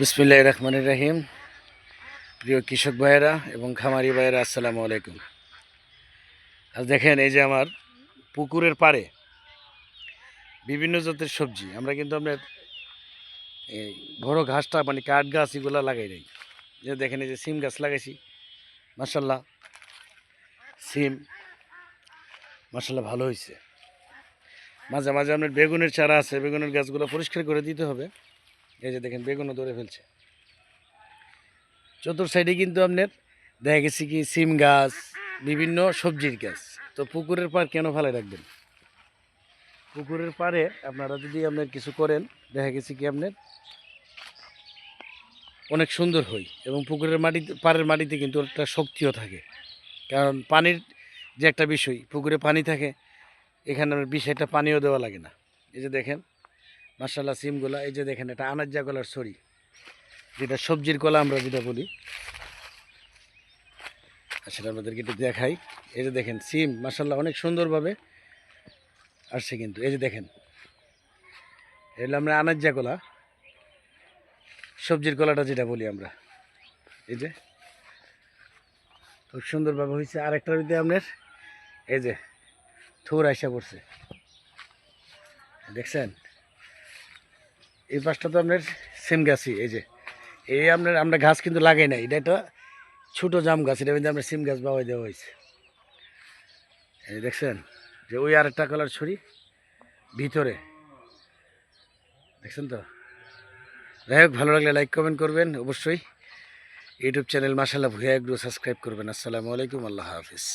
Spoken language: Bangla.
বিসমিল্লাহ রহমানুর রাহিম। প্রিয় কৃষক ভাইয়েরা এবং খামারি ভাইয়েরা, আসসালামু আলাইকুম। আজ দেখেন এই যে আমার পুকুরের পাড়ে বিভিন্ন জাতের সবজি। আমরা কিন্তু আপনার এই বড় ঘাসটা মানে কাঠ গাছ এগুলো লাগাই নাই। যে দেখেন এই যে সিম গাছ লাগাইছি। মার্শাল্লাহ সিম মার্শাল্লাহ ভালো হয়েছে মাঝে মাঝে আপনার বেগুনের চারা আছে, বেগুনের গাছগুলো পরিষ্কার করে দিতে হবে। এই যে দেখেন, বেগুনও ধরে ফেলছে। চতুর সাইডে কিন্তু আপনার, দেখা গেছে কি সিম গাছ, বিভিন্ন সবজির গাছ। তো পুকুরের পাড় কেন ফেলে রাখবেন? পুকুরের পাড়ে আপনারা যদি আপনার কিছু করেন, দেখা গেছে কি আপনার, অনেক সুন্দর হয় এবং পুকুরের মাটি, পাড়ের মাটিতে কিন্তু একটা শক্তিও থাকে। কারণ পানির যে একটা বিষয়, পুকুরে পানি থাকে, এখানে বিষয়টা পানিও দেওয়া লাগে না। এই যে দেখেন মার্শাল্লাহ সিমগুলা, এই যে দেখেন, এটা আনাজ্জা কলার ছড়ি। যেটা সবজির কলা আমরা যেটা বলি। সেটা আপনাদেরকে একটু দেখাই। এই যে দেখেন, সিম মার্শাল্লাহ অনেক সুন্দরভাবে আসছে কিন্তু। এই যে দেখেন এগুলো আমরা আনাজ্জা কলা। সবজির কলাটা যেটা বলি আমরা। এই যে, খুব সুন্দরভাবে হয়েছে। আরেকটার ভিতরে আপনার, এই যে, থুর আইসা পড়ছে। দেখছেন? এই পাশটা তো আপনার সেম গাছই, এই যে। এই আপনার, আমরা গাছ কিন্তু লাগাই নাই, এটা একটা ছোটো জাম গাছ, এটা কিন্তু আমরা সিম গাছ বাবাই দেওয়া হয়েছে। এই দেখছেন, যে ওই আরেকটা কালার ছড়ি ভিতরে। দেখছেন তো? যাই হোক, ভালো লাগলে লাইক কমেন্ট করবেন, অবশ্যই। ইউটিউব চ্যানেল মাসাল্লাহ ভুয়া একটু সাবস্ক্রাইব করবেন। আসসালামু আলাইকুম, আল্লাহ হাফিজ।